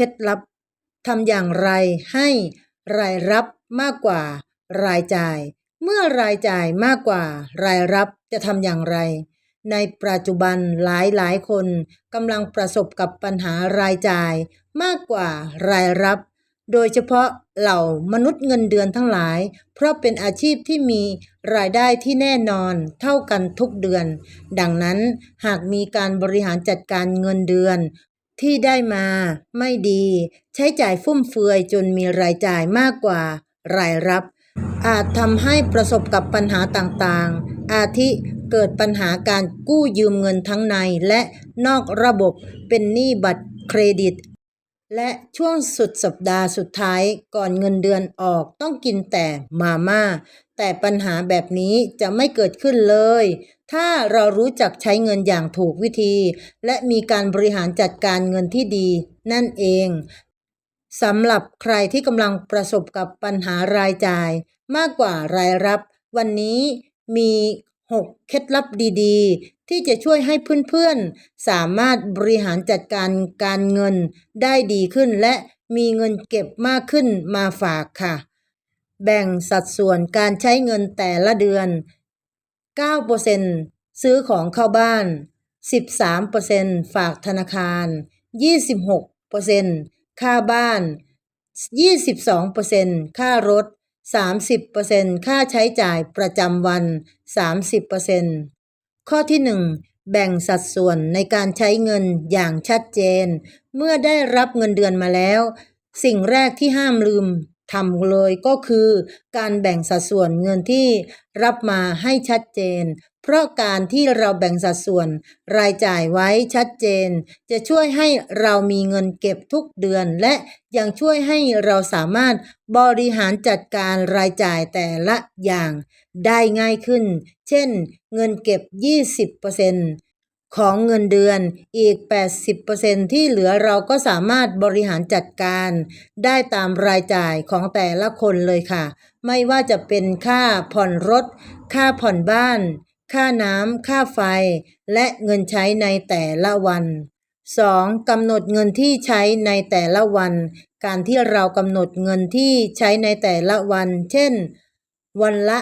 ล็ดลับทำอย่างไรให้รายรับมากกว่ารายจ่าย เมื่อรายจ่ายมากกว่ารายรับจะทำอย่างไร ในปัจจุบันหลายหลายคนกำลังประสบกับปัญหารายจ่าย มากกว่ารายรับ โดยเฉพาะเหล่ามนุษย์เงินเดือนทั้งหลาย เพราะเป็นอาชีพที่มีรายได้ที่แน่นอนเท่ากันทุกเดือน ดังนั้นหากมีการบริหารจัดการเงินเดือน ที่ได้มาไม่ดี ใช้จ่ายฟุ่มเฟือยจนมีรายจ่ายมากกว่ารายรับ อาจทำให้ประสบกับปัญหาต่างๆ อาทิเกิดปัญหาการกู้ยืมเงินทั้งในและนอกระบบเป็นหนี้บัตรเครดิต และช่วงสุดสัปดาห์สุดท้ายก่อนเงินเดือนออกต้องกินแต่มาม่าแต่ปัญหาแบบนี้จะไม่เกิดขึ้นเลย ถ้าเรารู้จักใช้เงินอย่างถูกวิธี และมีการบริหารจัดการเงินที่ดี นั่นเองสำหรับใครที่กำลังประสบกับปัญหารายจ่าย มากกว่ารายรับ วันนี้มี 6 เคล็ดลับดีๆ ที่จะช่วยให้เพื่อนๆ สามารถบริหารจัดการการเงินได้ดีขึ้นและมีเงินเก็บมากขึ้นมาฝากค่ะ แบ่งสัดส่วนการใช้เงินแต่ละเดือน 9%ซื้อของเข้าบ้าน 13%ฝากธนาคาร 26%ค่าบ้าน 22%ค่ารถ 30%ค่าใช้จ่ายประจำวัน 30%ข้อที่ 1 แบ่งสัดส่วนในการใช้เงินอย่างชัดเจน เมื่อได้รับเงินเดือนมาแล้ว สิ่งแรกที่ห้ามลืม ทำเลยก็คือการแบ่งสัดส่วนเงินที่รับมาให้ชัดเจน เพราะการที่เราแบ่งสัดส่วนรายจ่ายไว้ชัดเจน จะช่วยให้เรามีเงินเก็บทุกเดือน และยังช่วยให้เราสามารถบริหารจัดการรายจ่ายแต่ละอย่าง ได้ง่ายขึ้น เช่น เงินเก็บ 20% ของเงินเดือนอีก 80%ที่เหลือเราก็สามารถบริหารจัดการ ได้ตามรายจ่ายของแต่ละคนเลยค่ะ ไม่ว่าจะเป็นค่าผ่อนรถ ค่าผ่อนบ้าน ค่าน้ำ ค่าไฟ และเงินใช้ในแต่ละวัน 2. กำหนดเงินที่ใช้ในแต่ละวัน การที่เรากำหนดเงินที่ใช้ในแต่ละวัน เช่น วันละ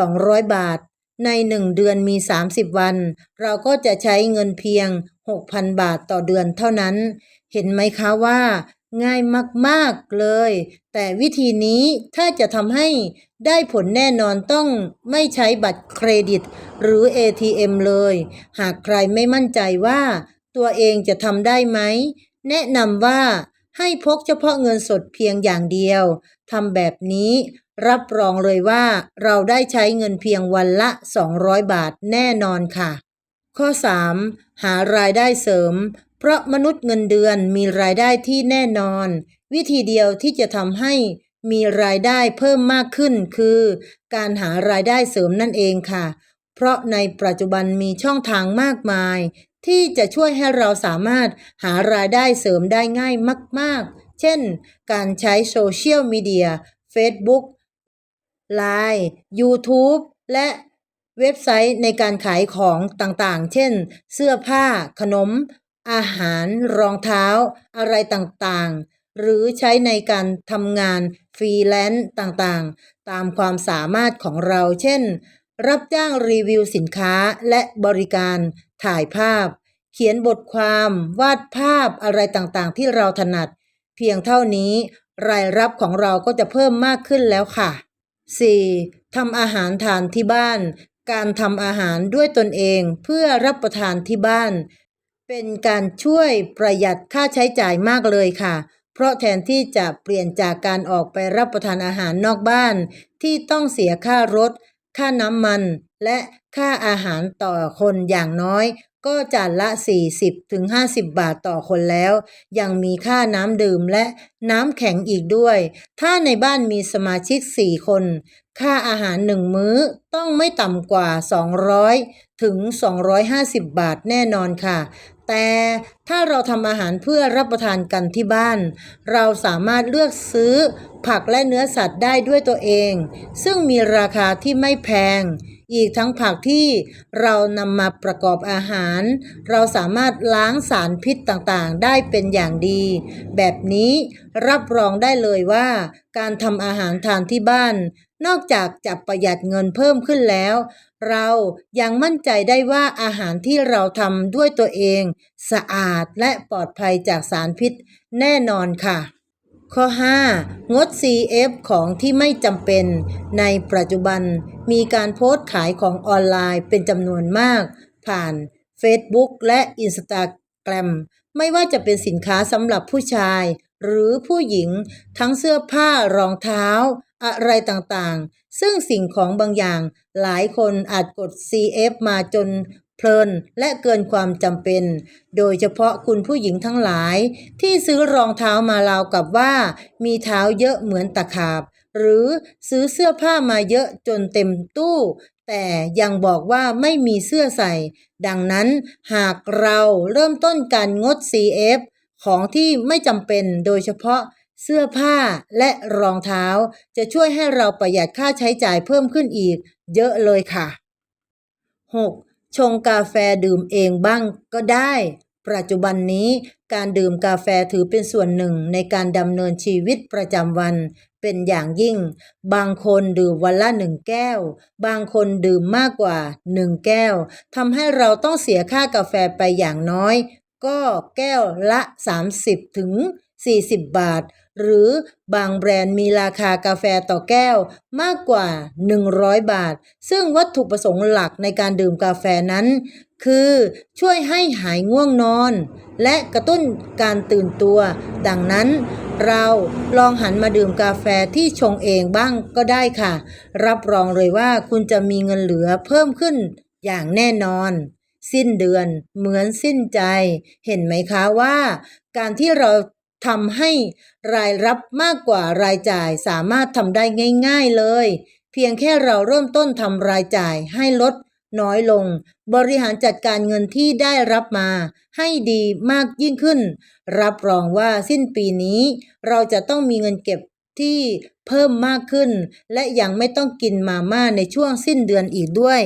200 บาท ใน1เดือนมี 30 วัน เราก็จะใช้เงินเพียง 6,000 บาทต่อเดือนเท่านั้น เห็นไหมคะว่า ง่ายมาก ๆ เลย แต่วิธีนี้ถ้าจะทำให้ได้ผลแน่นอนต้องไม่ใช้บัตรเครดิต หรือ ATM เลย หากใครไม่มั่นใจว่า ตัวเองจะทำได้ไหม แนะนำว่าให้พกเฉพาะเงินสดเพียงอย่างเดียว ทำแบบนี้ รับรองเลยว่าเราได้ใช้เงินเพียงวันละ 200 บาทแน่นอนค่ะ ข้อ 3. หารายได้เสริม เพราะมนุษย์เงินเดือนมีรายได้ที่แน่นอน วิธีเดียวที่จะทำให้มีรายได้เพิ่มมากขึ้นคือ การหารายได้เสริมนั่นเองค่ะ เพราะในปัจจุบันมีช่องทางมากมาย ที่จะช่วยให้เราสามารถหารายได้เสริมได้ง่ายมาก ๆ เช่น การใช้โซเชียลมีเดีย Facebook Line YouTube และเว็บไซต์ในการขายของต่างๆ เช่น เสื้อผ้า ขนม อาหาร รองเท้า อะไรต่างๆ หรือใช้ในการทำงานฟรีแลนซ์ต่างๆ ตามความสามารถของเรา เช่น รับจ้างรีวิวสินค้าและบริการ ถ่ายภาพ เขียนบทความ วาดภาพ อะไรต่างๆ ที่เราถนัด เพียงเท่านี้ รายรับของเราก็จะเพิ่มมากขึ้นแล้วค่ะ 4. ทำอาหารทานที่บ้าน การทำอาหารด้วยตนเองเพื่อรับประทานที่บ้าน เป็นการช่วยประหยัดค่าใช้จ่ายมากเลยค่ะ เพราะแทนที่จะเปลี่ยนจากการออกไปรับประทานอาหารนอกบ้าน ที่ต้องเสียค่ารถ ค่าน้ำมัน และค่าอาหารต่อคนอย่างน้อย ก็จานละ 40-50 บาทต่อคนแล้ว ยังมีค่าน้ำดื่มและน้ำแข็งอีกด้วย ถ้าในบ้านมีสมาชิก 4 คน ค่าอาหารหนึ่งมื้อต้องไม่ต่ำกว่า 200 ถึง 250 บาทแน่นอนค่ะ แต่ถ้าเราทำอาหารเพื่อรับประทานกันที่บ้าน เราสามารถเลือกซื้อผักและเนื้อสัตว์ได้ด้วยตัวเอง ซึ่งมีราคาที่ไม่แพง อีกทั้งผักที่เรานำมาประกอบอาหาร เราสามารถล้างสารพิษต่างๆ ได้เป็นอย่างดี แบบนี้รับรองได้เลยว่า การทำอาหารทานที่บ้าน นอกจากจะประหยัดเงินเพิ่มขึ้นแล้ว เรายังมั่นใจได้ว่าอาหารที่เราทำด้วยตัวเอง สะอาดและปลอดภัยจากสารพิษแน่นอนค่ะ ข้อ 5 งด CF ของที่ไม่จำเป็น ในปัจจุบันมีการโพสต์ขายของออนไลน์เป็นจำนวนมาก ผ่าน Facebook และ Instagram ไม่ว่าจะเป็นสินค้าสำหรับผู้ชาย หรือผู้หญิงทั้งเสื้อผ้ารองเท้า อะไรต่างๆ ซึ่งสิ่งของบางอย่างหลายคนอาจกด CF มาจนเพลินและเกินความจำเป็น โดยเฉพาะคุณผู้หญิงทั้งหลาย ที่ซื้อรองเท้ามาราวกับว่า มีเท้าเยอะเหมือนตะขาบ หรือซื้อเสื้อผ้ามาเยอะจนเต็มตู้ แต่ยังบอกว่าไม่มีเสื้อใส่ ดังนั้นหากเราเริ่มต้นการงด CF ของที่ไม่จำเป็นโดยเฉพาะเสื้อผ้าและรองเท้า จะช่วยให้เราประหยัดค่าใช้จ่ายเพิ่มขึ้นอีก เยอะเลยค่ะ 6. ชงกาแฟดื่มเองบ้างก็ได้ ปัจจุบันนี้การดื่มกาแฟถือเป็นส่วนหนึ่งในการดำเนินชีวิตประจำวันเป็นอย่างยิ่ง บางคนดื่มวันละหนึ่งแก้ว บางคนดื่มมากกว่าหนึ่งแก้วทำให้เราต้องเสียค่ากาแฟไปอย่างน้อย ก็แก้วละ 30 ถึง 40 บาท หรือบางแบรนด์มีราคากาแฟต่อแก้วมากกว่า 100 บาท ซึ่งวัตถุประสงค์หลักในการดื่มกาแฟนั้น คือช่วยให้หายง่วงนอน และกระตุ้นการตื่นตัว ดังนั้นเราลองหันมาดื่มกาแฟที่ชงเองบ้างก็ได้ค่ะ รับรองเลยว่าคุณจะมีเงินเหลือเพิ่มขึ้นอย่างแน่นอน สิ้นเดือน เหมือนสิ้นใจ เห็นไหมคะว่า การที่เราทำให้รายรับมากกว่ารายจ่ายสามารถทำได้ง่าย ๆเลย เพียงแค่เราเริ่มต้นทำรายจ่ายให้ลดน้อยลง บริหารจัดการเงินที่ได้รับมา ให้ดีมากยิ่งขึ้น รับรองว่าสิ้นปีนี้ เราจะต้องมีเงินเก็บที่เพิ่มมากขึ้น และยังไม่ต้องกินมาม่าในช่วงสิ้นเดือนอีกด้วย